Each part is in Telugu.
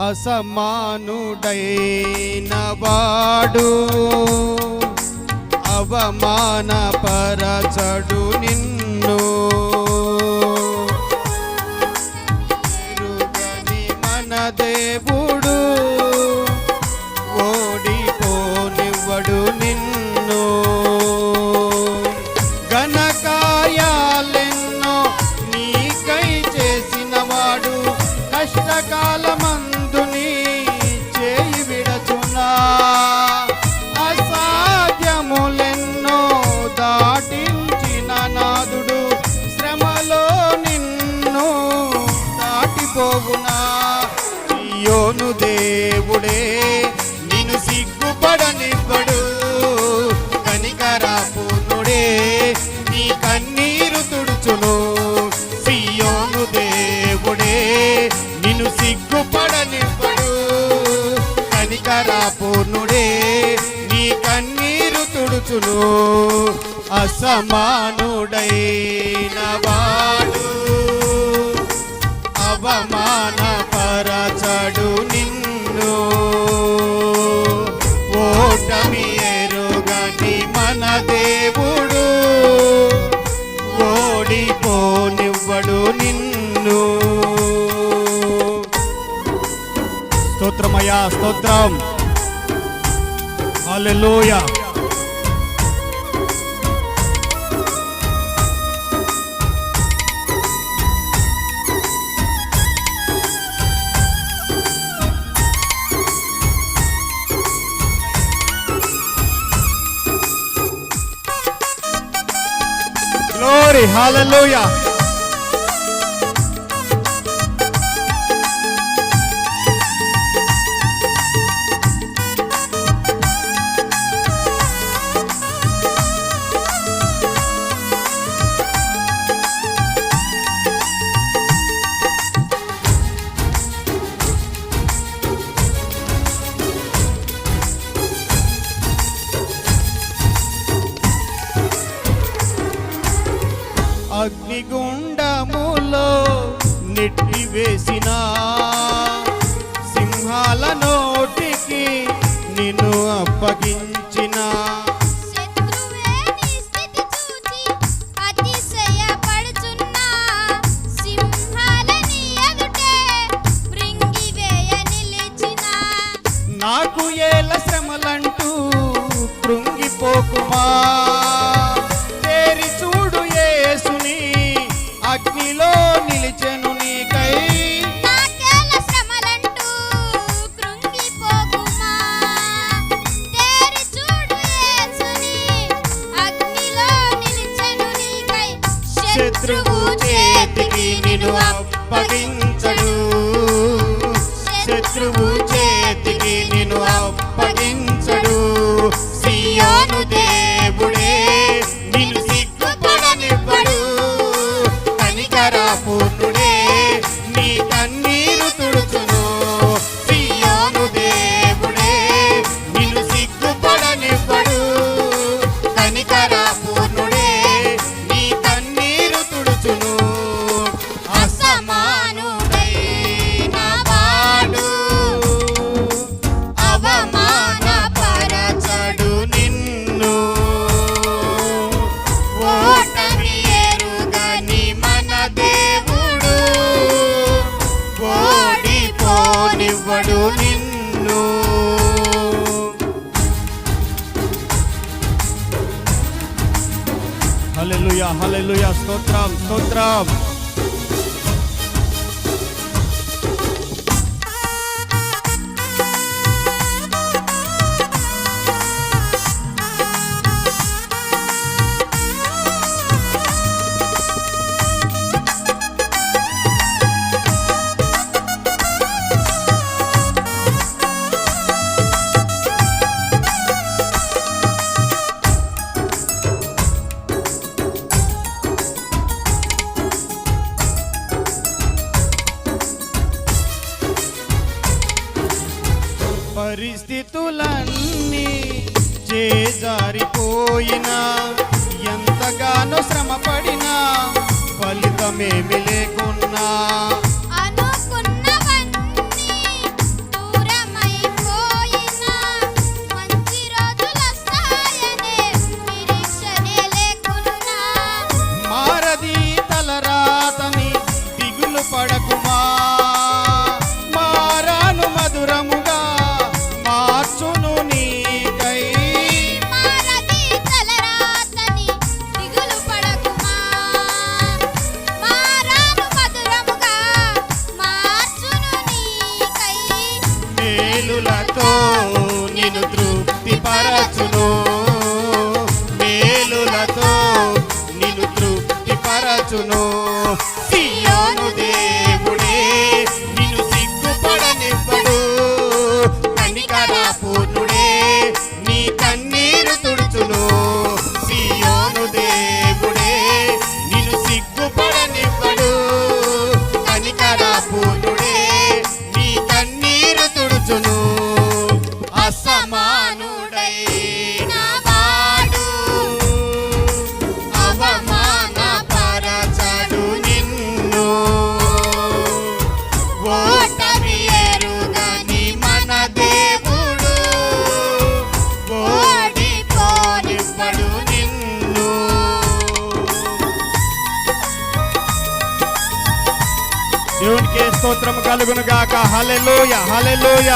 అసమానుడైన వాడు అవమానపరచడు నిన్ను. మన దేవు నిన్ను సిగ్గుపడనివ్వడు కనికరాపూర్ణుడే నీ కన్నీరు తుడుచును. అసమానుడైన వాడు. అవమానపరచడు నిన్ను. ఓటమి స్తోత్రమయ్యా స్తోత్రం హల్లెలూయా గ్లోరీ హల్లెలూయా నెట్టివేసిన సింహాల నోటికి నిన్ను అప్పగించిన. నాకు ఏల శ్రమలంటూ కృంగిపోకుమా. శత్రువు చేతికి నిన్ను అప్పగించడు. శత్రువు చేతికి నిన్ను అప్పగించడు. సియోను దేవుడే హలెలుయా హలెలుయా స్తోత్రం స్తోత్రం. పరిస్థితులన్నీ చేజారిపోయినా ఎంతగానో శ్రమ పడినా ఫలితమేమి లేకున్నా. స్తోత్రం కలుగును గాక హలెలోయ హలెలోయ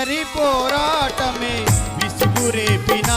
ఒంటరి పోరాటమే విసుగురేపినా